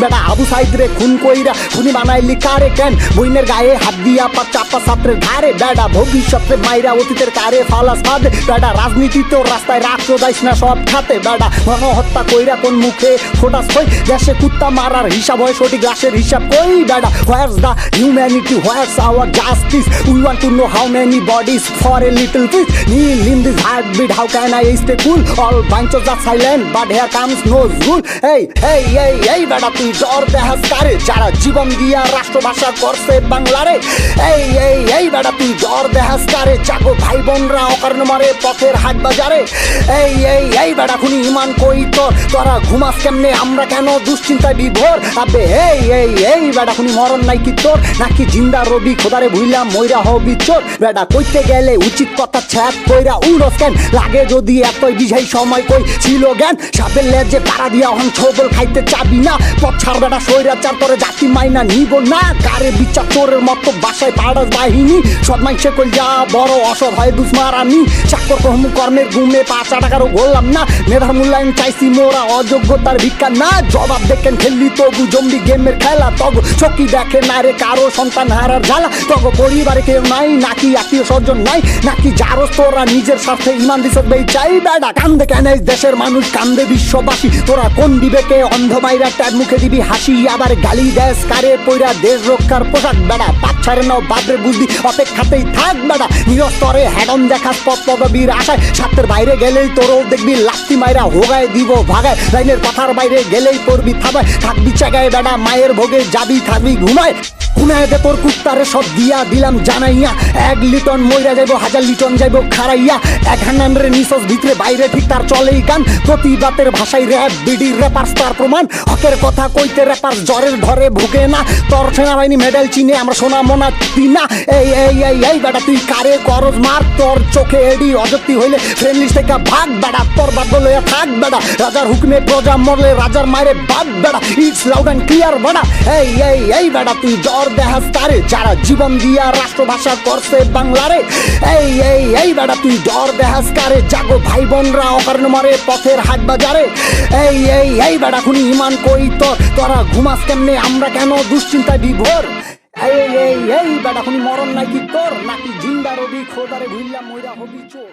বেটা আবু সাইদ রে খুন কইরা খুনি বানাইলি কারে কেন? বইনের গায়ে হাত দিয়া পা চাপা ছাত্রের ধারে বেটা ভবিষ্যতে মাইরা অতীতের কারে ফালাস ফাদে। বেটা রাজনীতি তো রাস্তায় রাখতো যাইস না সব খাতে। বেটা হত্যা কইরা কোন মুখে ফোটাস কই? দেশে কুত্তা মারার হিসাব হয়, সঠিক রাশের হিসাব কই? বেটা what's the humanity what's our justice we want to know how many bodies for a little fish. Kneel in this heartbeat, how can I stay cool? All bunches are silent, but here comes no rule. Hey hey hey hey, বেটা, তুই জ্বর দেহাস যারা জীবন দিয়া রাষ্ট্রভাষা করছে বাংলারে। এই এই বেটা তুই জ্বর দেহাস কারে জাগো ভাই বোনরা অকারণ মারে পথের হাট বাজারে। এই এই এই বেটা খুনি ইমান কই তোর? তোরা ঘুমাস কেমনে? আমরা কেন দুশ্চিন্তায় বিভোর? আবে, এই এই এই বেটা খুনি মরণ নাই কি তোর? নাকি জিন্দা রবি খোদারে ভুইলাম মইরা হবি চোর? বেটা কইতে গেলে উচিত কথা ছ্যাপ কইরা উড়স কেন? লাগে যদি এতই বিঝাই সময় কই ছিল জ্ঞান? সাপের লেজে পাড়া দিয়া হন ছবল খাইতে চাবি না। পছার বেটা সইরা চার করে জাতি মাইনা নিব না। কারে বিচার চোরের মতো বাসায় পাড়াস বাহিনী সৎ মাইসে কই যা বড় অসৎ হয় দুসমারানি চাকর কহম কর্মের গুমে পাঁচ টাকারও বললাম না। মেধার মূল্যায়ন চাইছি মোরা অযোগ্যতার ভিক্ষা না। জবাব দেখেন খেললি তবু জম্বি গেমের খেলা তগ। চকি দেখে না রে কারও সন্তান হারার জ্বালা তগ। পরিবারে কেউ নাই, নাকি আত্মীয় স্বজন নাই, নাকি যারো তোরা নিজের স্বার্থে ইমান দিছত বেই চাই বেডা। কান্দে কেন দেশের মানুষ? কান্দে বিশ্ববাসী। তোরা কোন বিবেকে অন্ধ মাইরা ট্যাব মুখে দিবি হাসি? আবার গালি দেশ কারে? পইরা দেশ রক্ষার পোশাক বেড়া। পাচ্ছারে নাও বাদরে বুঝবি অপেক্ষাতেই থাক দাদা নিরস্তরে হ্যাডন দেখাস পথ পদবীর আশায় সাতের বাইরে গেলেই তোরও দেখবি লাত্তি মাইরা হোগায় দিব ভাগায়। লাইনের কথার বাইরে গেলেই পড়বি থাবায় থাকবি চাগায় বেড়া, মায়ের ভোগে যাবি, থাকবি ঘুমায়। ঘুমায় দে তোর কুত্তারে সব দিয়া দিলাম জানাইয়া। এক লিটন মইরা যাইব, হাজার লিটন যাইব খারাইয়া। এক হান্নানের নিচস ভিতরে বাইরে ঠিক তার চলেই গান। প্রতিবাদের ভাষায় র্যাপ বিডি র্যাপার তার প্রমাণ। হকের কথা কইতে র্যাপার জ্বরের ধরে ভুগে না। তোর সেনাবাহিনী মেডেল চিনে আমরা সোনা মোনা না। এই এই এই এই বেটা, তুই কারে করজ মার? তোর চোখে এডি অযুক্তি হইলে ফ্রেন্ড লিস্ট থেকে ভাগ বেটা। তোর বাদ লইয়া থাক বেটা। রাজার হুকমে প্রজা মরলে রাজার মায়ের বাদ বেড়া ইটস লাউড অ্যান্ড ক্লিয়ার বেড়া এই এই এই বেটা, তুই জ্বর দেহাস তারে যারা জীবন দিয়া রাষ্ট্রভাষা করছে বাংলারে। এই এই এই বেটা, তুই জ্বর দেহাস কারে জাগো ভাই বোনরা অকারণ মরে পথের হাট বাজারে। এই এই এই বেটা, খুনি ইমান কই তোর? তোরা ঘুমাস কেমনে? আমরা কেন দুশ্চিন্তায় বিভোর? এই এই এই বেটা, খুনি মরণ নাকি তোর? নাকি জিন্দা রবি খোদারে ভুইল্লা মইরা হবি চোর?